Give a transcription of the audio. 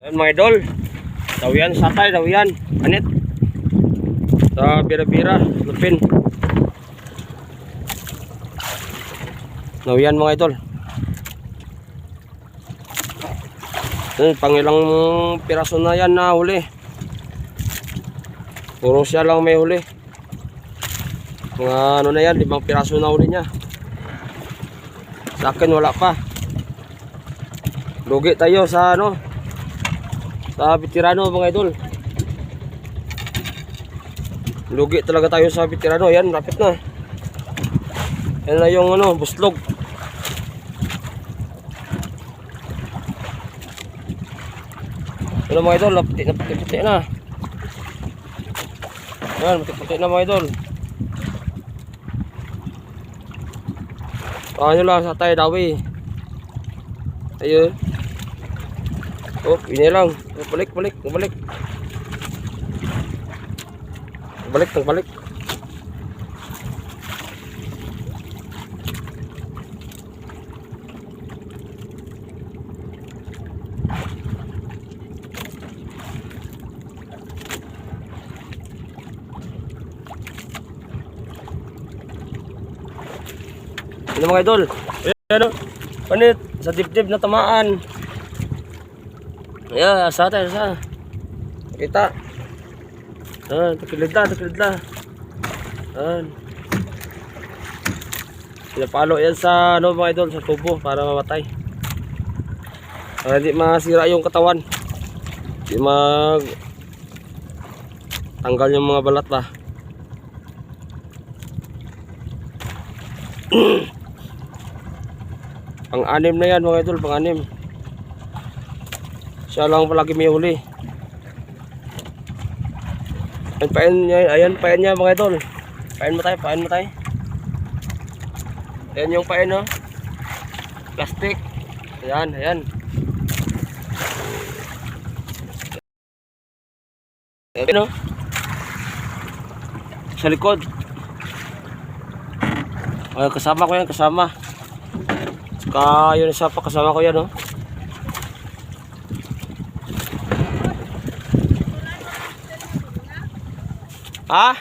Ayan mga idol. Daw yan, satay, daw yan. Anit. Sa bira-bira, lupin. Daw yan mga idol. Ayan, pangilang piraso na yan na huli. Puro siya lang may huli. Mga ano na yan, limang piraso na huli niya. Sa akin wala pa. Lugi tayo sa ano, sa veterano mga idol. Lugi talaga tayo sa veterano. Yan, rapit na. Yan na yung ano, buslog. Ano mga idol, naputi na puti puti na. Yan, puti puti na mga idol. Ano lang sa tayo dawi. Ayun. Oh, ini lang. Balik, balik, balik. Balik, balik. Ano mga idol? Ayan o. Panit. Sa dibdib na tamaan. Ayan, asa tayo, asa. Kita. Ayan, takilid na, takilid na. Ayan. Pinapalo yan sa ano mga idol, sa tubo para mamatay. Para hindi masira yung katawan. Hindi mag tanggal yung mga balat ba. Pang-anim na yan mga idol, pang-anim. Siya lang palagi may huli. Ayan pain niya, ayan pain niya mga idol. Pain mo tayo, pain mo tayo. Ayan yung pain no. Plastic. Ayan, ayan. Ayan no. Sa likod. Ay, kasama ko yan, kasama. Saka yun isa pa kasama ko yan oh. 啊？